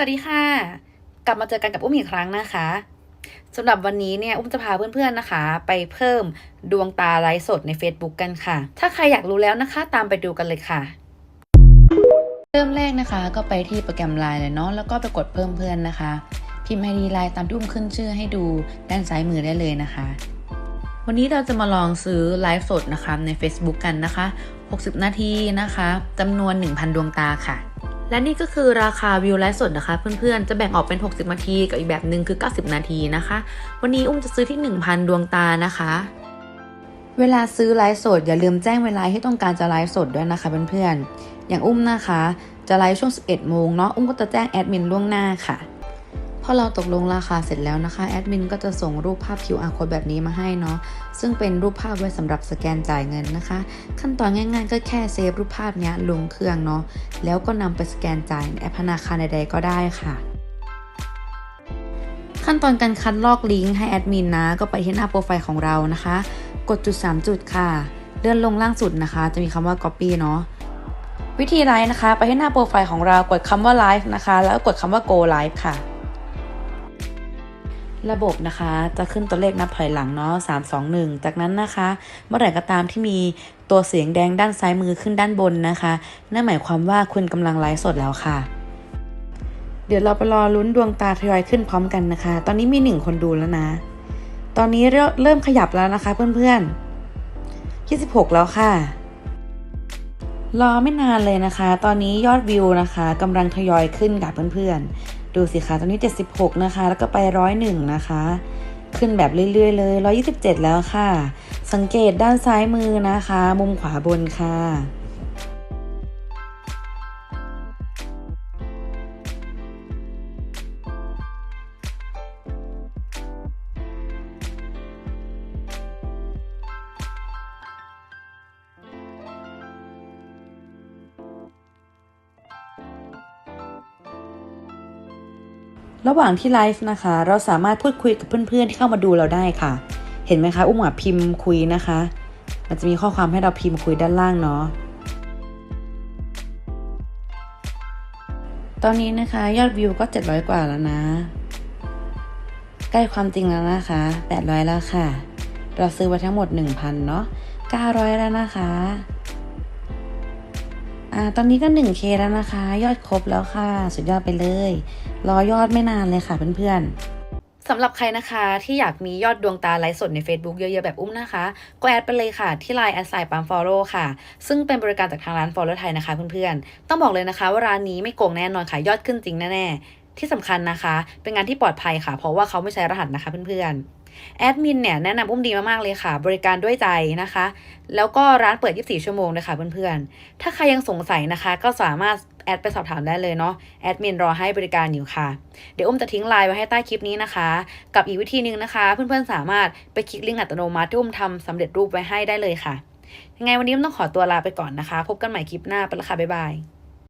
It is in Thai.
วัสดีค่ะ กลับมาเจอกันกับอุ้มอีกครั้งนะคะสำหรับวันนี้เนี่ยอุ้มจะพาเพื่อนๆนะคะ ไปเพิ่มดวงตาไลฟ์สดใน Facebook กันค่ะ ถ้าใครอยากรู้แล้วนะคะ ตามไปดูกันเลยค่ะ เริ่มแรกนะคะ ก็ไปที่โปรแกรมไลน์เลยเนาะแล้วก็ไปกดเพิ่มเพื่อนนะคะ พิมพ์ไอดีไลน์ตามที่อุ้มขึ้นชื่อให้ดูด้านซ้ายมือได้เลยนะคะ วันนี้เราจะมาลองซื้อไลฟ์สดนะคะใน Facebook กันนะคะ 60 นาทีนะคะจำนวน 1,000 ดวงตาค่ะ และนี่ก็คือราคาวิวไลฟ์สดนะคะ เพื่อนๆ จะแบ่งออกเป็น 60 นาทีกับอีกแบบหนึ่งคือ 90 นาทีนะคะ วันนี้อุ้มจะซื้อที่ 1,000 ดวงตานะคะ เวลาซื้อไลฟ์สดอย่าลืมแจ้งเวลาที่ต้องการจะไลฟ์สดด้วยนะคะเพื่อนๆ อย่างอุ้มนะคะ จะไลฟ์ช่วง 11 โมงเนาะ อุ้มก็จะแจ้งแอดมินล่วงหน้าค่ะ อเราตกลงราคาเสร็จแล้วนะคะแอดมินก็จะส่งรูปภาพ QR code แบบนี้มาให้เนาะซึ่งเป็นรูปภาพไว้สำหรับสแกนจ่ายเงินนะคะ ขั้นตอนง่ายๆ ก็แค่เซฟรูปภาพเนี้ยลงเครื่องเนาะแล้วก็นำไปสแกนจ่ายในแอปธนาคารใดๆก็ได้ค่ะขั้นตอนการคัดลอกลิงก์ให้แอดมินนะ ก็ไปที่หน้าโปรไฟล์ของเรานะคะ กดจุด 3 จุดค่ะ เลื่อนลงล่างสุดนะคะ จะมีคำว่า copy เนาะวิธีไลฟ์นะคะ ไปที่หน้าโปรไฟล์ของเรากดคำว่า live นะคะ แล้วก็กดคำว่า go live ค่ะ ระบบนะคะจะขึ้นตัวเลขนับถอยหลังเนาะ3 2 1จากนั้นนะคะ เมื่อไหร่ก็ตามที่มีตัวเสียงแดงด้านซ้ายมือขึ้นด้านบนนะคะ นั่นหมายความว่าคุณกำลังไลฟ์สดแล้วค่ะ เดี๋ยวเราไปรอลุ้นดวงตาทยอยขึ้นพร้อมกันนะคะ ตอนนี้มีหนึ่งคนดูแล้วนะ ตอนนี้เริ่มเริ่มขยับแล้วนะคะเพื่อนๆ26แล้วค่ะ รอไม่นานเลยนะคะ ตอนนี้ยอดวิวนะคะกำลังทยอยขึ้นกับเพื่อนๆ ดูสิคะตอนนี้ 76 นะคะ แล้วก็ไป 101 นะคะ ขึ้นแบบเรื่อยๆ เลย 127 แล้วค่ะ สังเกตด้านซ้ายมือนะคะ มุมขวาบนค่ะ ระหว่างที่ไลฟ์นะคะ เราสามารถพูดคุยกับเพื่อนๆที่เข้ามาดูเราได้ค่ะ เห็นไหมคะอุ้มอะพิมพ์คุยนะคะ มันจะมีข้อความให้เราพิมพ์คุยด้านล่างเนาะตอนนี้นะคะยอดวิวก็ 700 กว่าแล้วนะ ใกล้ความจริงแล้วนะคะ 800 แล้วค่ะ เราซื้อไว้ทั้งหมด 1,000 เนาะ900 แล้วนะคะ อ่าตอนนี้ก็ 1K แล้วนะคะ ยอดครบแล้วค่ะ สุดยอดไปเลย รอยอดไม่นานเลยค่ะเพื่อนๆสำหรับใครนะคะที่อยากมียอดดวงตาไลฟ์สดใน Facebook เยอะๆ แบบอุ้มนะคะ ก็แอดไปเลยค่ะ ที่ Line แอดไซน์ปัม follow ค่ะ ซึ่งเป็นบริการจากทางร้าน follow ไทยนะคะเพื่อนๆ ต้องบอกเลยนะคะว่าร้านนี้ไม่โกงแน่นอนค่ะ ยอดขึ้นจริงแน่ๆที่สำคัญนะคะ เป็นงานที่ปลอดภัยค่ะ เพราะว่าเขาไม่ใช้รหัสนะคะเพื่อนๆ แอดมินเนี่ยแนะนำอุ้มดีมากๆเลยค่ะ บริการด้วยใจนะคะ แล้วก็ร้านเปิด 24 ชั่วโมงเลยค่ะเพื่อนๆ ถ้าใครยังสงสัยนะคะ ก็สามารถแอดไปสอบถามได้เลยเนาะแอดมินรอให้บริการอยู่ค่ะ เดี๋ยวอุ้มจะทิ้งไลน์ไว้ให้ใต้คลิปนี้นะคะ กับอีกวิธีหนึ่งนะคะ เพื่อนๆสามารถไปคลิกลิงก์อัตโนมัติที่อุ้มทำสำเร็จรูปไว้ให้ได้เลยค่ะยังไงวันนี้อุ้มต้องขอตัวลาไปก่อนนะคะ พบกันใหม่คลิปหน้าไปละค่ะบ๊ายบาย